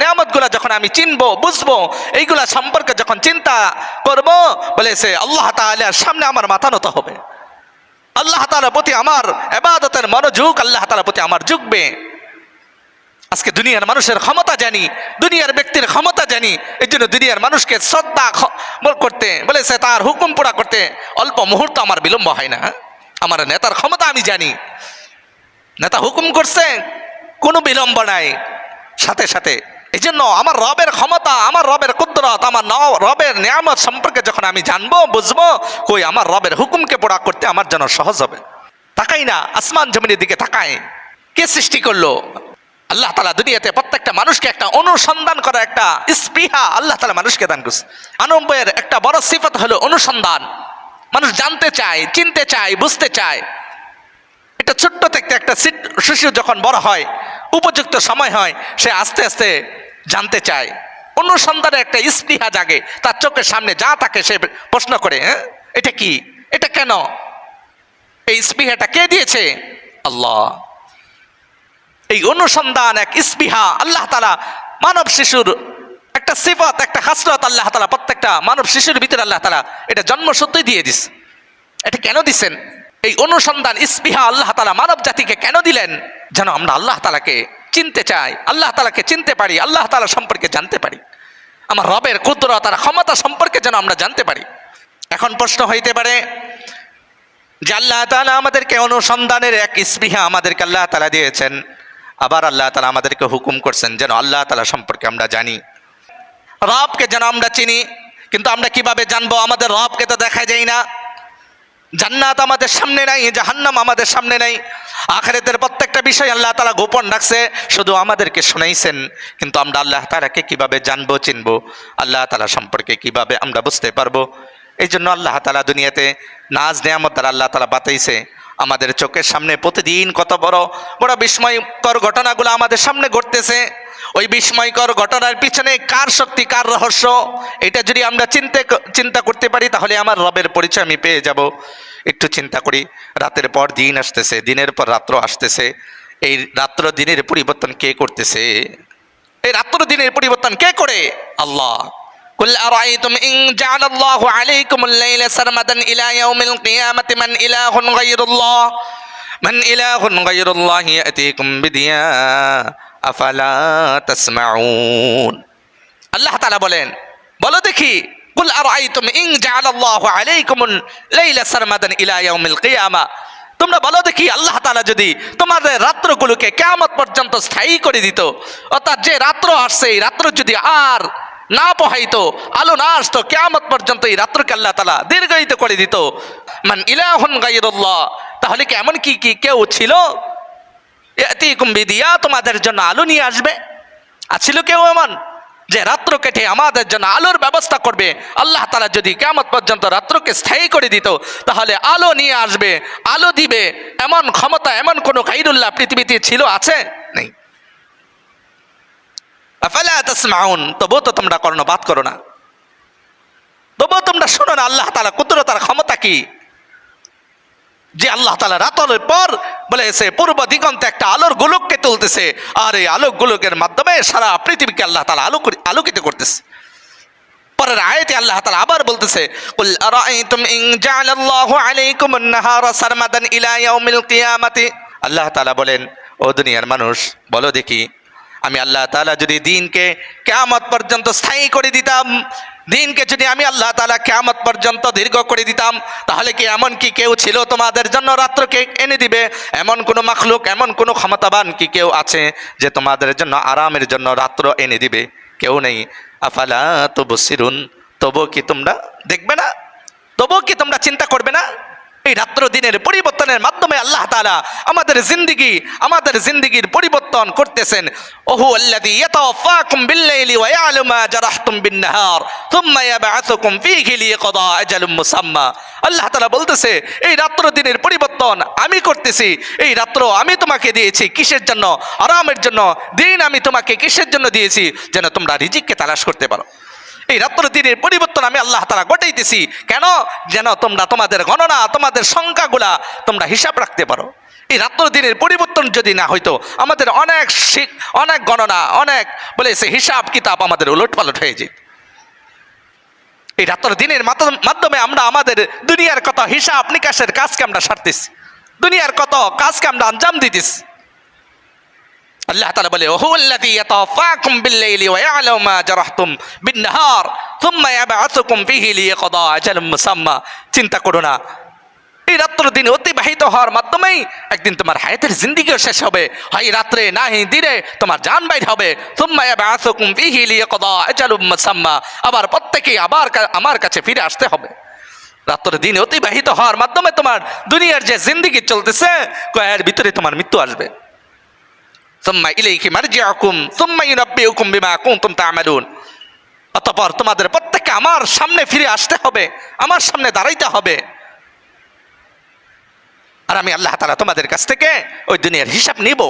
নিয়ামতগুলা যখন আমি চিনবো, বুঝব, এইগুলা সম্পর্কে যখন চিন্তা করব, বলে সে আল্লাহ তাআলার সামনে আমার মাথা নত হবে। আল্লাহ তাআলার প্রতি আমার এবাদতের মনোযোগ আল্লাহ তাআলার প্রতি আমার ঝুঁকবে আজকে দুনিয়ার মানুষের ক্ষমতা জানি, দুনিয়ার ব্যক্তির ক্ষমতা জানি এই জন্য দুনিয়ার মানুষকে শ্রদ্ধা করতে, বলে সে তার হুকুম পুরা করতে অল্প মুহূর্ত আমার বিলম্ব হয় না। আমার নেতার ক্ষমতা আমি জানি। নেতা হুকুম করছে, কোনো বিলম্ব নাই। সাথে সাথে এই জন্য আমার রবের ক্ষমতা, আমার রবের কুদরত, আমার রবের নিয়ামত সম্পর্কে যখন আমি জানব, বুঝব, কই আমার রবের হুকুমকে পোড়া করতে আমার জন্য সহজ হবে। তাকাই না, আসমান জমিনের দিকে তাকায় কে সৃষ্টি করল? আল্লাহ তালা দুনিয়াতে প্রত্যেকটা মানুষকে একটা অনুসন্ধান করার একটা স্পৃহা আল্লাহ তালা মানুষকে দান করছে। আনম্বয়ের একটা বড় সিফত হলো অনুসন্ধান। মানুষ জানতে চায়, চিনতে চায়, বুঝতে চায়। এটা ছোট্ট থেকে একটা শিশু যখন বড় হয়, উপযুক্ত সময় হয়, সে আস্তে আস্তে জানতে চায়। অনুসন্ধানে একটা স্পৃহা জাগে। তার চোখের সামনে যা থাকে সে প্রশ্ন করে হ্যাঁ? এটা কি? এটা কেন? এই স্পৃহাটা কে দিয়েছে? আল্লাহ। এই অনুসন্ধান এক স্পৃহা আল্লাহ তালা মানব শিশুর একটা সিফত, একটা হাসরত আল্লাহ তালা প্রত্যেকটা মানব শিশুর ভিতরে আল্লাহ তালা এটা জন্মসূত্রই দিয়ে দিস। এটা কেন দিছেন? এই অনুসন্ধান ইস্পিহা আল্লাহ তালা মানব জাতিকে কেন দিলেন? যেন আমরা আল্লাহ তালাকে চিনতে চাই, আল্লাহ তালাকে চিনতে পারি, আল্লাহ তালা সম্পর্কে জানতে পারি। আমার রবের কুদরত আর ক্ষমতা সম্পর্কে যেন আমরা জানতে পারি। এখন প্রশ্ন হইতে পারে, যে আল্লাহ তালা আমাদেরকে অনুসন্ধানের এক স্পৃহা আমাদেরকে আল্লাহ তালা দিয়েছেন, আবার আল্লাহ তালা আমাদেরকে হুকুম করছেন যেন আল্লাহ তালা সম্পর্কে আমরা জানি। রবকে যেন আমরা চিনি, কিন্তু আমরা কীভাবে জানব? আমাদের রবকে তো দেখা যায় না। জান্নাত আমাদের সামনে নাই, জাহান্নাম আমাদের সামনে নাই। আখেরাতের প্রত্যেকটা বিষয় আল্লাহ তালা গোপন রাখছে, শুধু আমাদেরকে শুনাইছেন, কিন্তু আমরা আল্লাহ তালাকে কীভাবে জানব, চিনবো, আল্লাহ তালা সম্পর্কে কীভাবে আমরা বুঝতে পারব? এই জন্য আল্লাহ তালা দুনিয়াতে নাজ নেয়ামত দ্বারা আল্লাহ তালা বাতাইছে। আমাদের চোখের সামনে প্রতিদিন কত বড় বড় বিস্ময়কর ঘটনাগুলো আমাদের সামনে ঘটতেছে। ওই বিস্ময়কর ঘটনার পিছনে কার শক্তি কার রহস্য এটা যদি আমরা চিন্তা চিন্তা করতে পারি তাহলে আমার রবের পরিচয় আমি পেয়ে যাব একটু চিন্তা করি রাতের পর দিন আসতেছে দিনের পর রাত্র আসতেছে এই রাত্র দিনের পরিবর্তন কে করতেছে এই রাত্র দিনের পরিবর্তন কে করে আল্লাহ قل أرأيتم إن جعل الله عليكم الليل سرمدا إلى يوم القيامة من إله غير الله من إله غير الله يأتيكم بدياء আফালা তাসমাউন? আল্লাহ তাআলা বলেন, বলো দেখি, কুল আরাইতুম ইন জাআলাল্লাহু আলাইকুম লাইলা সারমাদান ইলা ইয়াউমিল কিয়ামা? তোমরা বলো দেখি, আল্লাহ তালা যদি তোমাদের রাত্রগুলোকে কেমত পর্যন্ত স্থায়ী করে দিত, অর্থাৎ যে রাত্র আসছে, এই রাত্র যদি আর না পোহাইতো, আলো না আসতো, কেয়ামত পর্যন্ত এই রাত্রকে আল্লাহ তালা দীর্ঘায়িত করে দিত। মান ইলাহন গাইরুল্লাহ তাহলে কি এমন কি কি কেউ ছিল? বিদিয়া, তোমাদের জন্য আলো নিয়ে আসবে। আছিল কেউ এমন যে রাত্র কেটে আমাদের জন্য আলোর ব্যবস্থা করবে? আল্লাহ তালা যদি কেমন পর্যন্ত রাত্রকে স্থায়ী করে দিত, তাহলে আলো নিয়ে আসবে, আলো দিবে। এমন ক্ষমতা, এমন কোনো খাইরুল্লাহ পৃথিবীতে ছিল, আছে? নেই। আফালা তাসমাউন, তবুও তো তোমরা কর্ণপাত করো না। তবুও তোমরা শোনো না, আল্লাহ তালা কুদরতার ক্ষমতা কি? যে আল্লাহ তালা রাতরের পর বলে, সে পূর্ব দিগন্তে একটা আলোর গোলককে তুলতেছে, আর এই আলোক গোলকের মাধ্যমে সারা পৃথিবীকে আল্লাহ তালা আলো আলোকিত করতেছে। পরের আয়াতে আল্লাহ তালা আবার বলতেছে, কুল আরাইতুম ইন জাআলাল্লাহু আলাইকুম আন-নাহারা সারমাদান ইলা ইয়াউমিল কিয়ামাতি। আল্লাহ তাআলা বলেন, ও দুনিয়ার মানুষ, বলো দেখি, আমি আল্লাহ তাআলা যদি দিনকে কিয়ামত পর্যন্ত স্থায়ী করে দিতাম দিনকে যদি আমি আল্লাহ তালা কেয়ামত পর্যন্ত দীর্ঘ করে দিতাম, তাহলে কি এমন কি কেউ ছিল তোমাদের জন্য রাত্রকে এনে দিবে? এমন কোনো মাখলুক, এমন কোনো ক্ষমতাবান কি কেউ আছে যে তোমাদের জন্য আরামের জন্য রাত্র এনে দিবে? কেউ নেই। আফালা তবু সিরুন তবু কি তোমরা দেখবে না? তবু কি তোমরা চিন্তা করবে না? এই রাত্র দিনের পরিবর্তনের মাধ্যমে আল্লাহ তালা আমাদের জিন্দিগি, আমাদের জিন্দিগির পরিবর্তন করতেছেন। ওহু ইয়াতাওয়াফাকুম বিল্লাইলি ওয়া জারাহতুম বিন-নাহার থুম্মা ইয়াবআসুকুম ফীহি লিয়াকদা আজালুম মুসাম্মা। আল্লাহ তাআলা বলতেছে, এই রাত্র দিনের পরিবর্তন আমি করতেছি। এই রাত্র আমি তোমাকে দিয়েছি কিসের জন্য? আরামের জন্য। দিন আমি তোমাকে কিসের জন্য দিয়েছি? যেন তোমরা রিজিককে তালাশ করতে পারো। এই রাত্র দিনের পরিবর্তন আমি আল্লাহ তারা ঘটাইতেছি কেন? যেন তোমরা তোমাদের গণনা, তোমাদের সংখ্যাগুলা তোমরা হিসাব রাখতে পারো। এই রাত্র দিনের পরিবর্তন যদি না হইতো, আমাদের অনেক শিখ অনেক গণনা, অনেক বলে সে হিসাব, কিতাব আমাদের উলট পালট হয়ে যেত। এই রাত্র দিনের মাধ্যমে আমরা আমাদের দুনিয়ার কত হিসাব নিকাশের কাজকে আমরা সারতেছি। দুনিয়ার কত কাজকে আমরা আঞ্জাম দিতেছি। আল্লাহ তাআলা বলে ওহু আল্লাযী ইয়াতাওয়াফাকুম বিল-লাইলি ওয়া ইয়া'লামু মা জারাহতুম বিন-নাহার থুম্মা ইয়াবআসুকুম ফীহি লিয়াকদা আজালুম মুসাম্মা। চিন্তা করো না। এই রাত্র দিন অতিবাহিত হওয়ার মাধ্যমেই একদিন তোমার হায়াতের জিন্দিগিও শেষ হবে। হয় রাত্রে, না দিনে তোমার জান বাইর হবে। আবার প্রত্যেকেই আবার আমার কাছে ফিরে আসতে হবে। রাত্র দিন অতিবাহিত হওয়ার মাধ্যমে তোমার দুনিয়ার যে জিন্দিগি চলতেছে, কয়ের ভিতরে তোমার মৃত্যু আসবে। সুম্মা বিমা তোমাদের প্রত্যেককে আমার সামনে ফিরে আসতে হবে, আমার সামনে দাঁড়াইতে হবে। আর আমি আল্লাহ তাআলা তোমাদের কাছ থেকে ওই দুনিয়ার হিসাব নিব।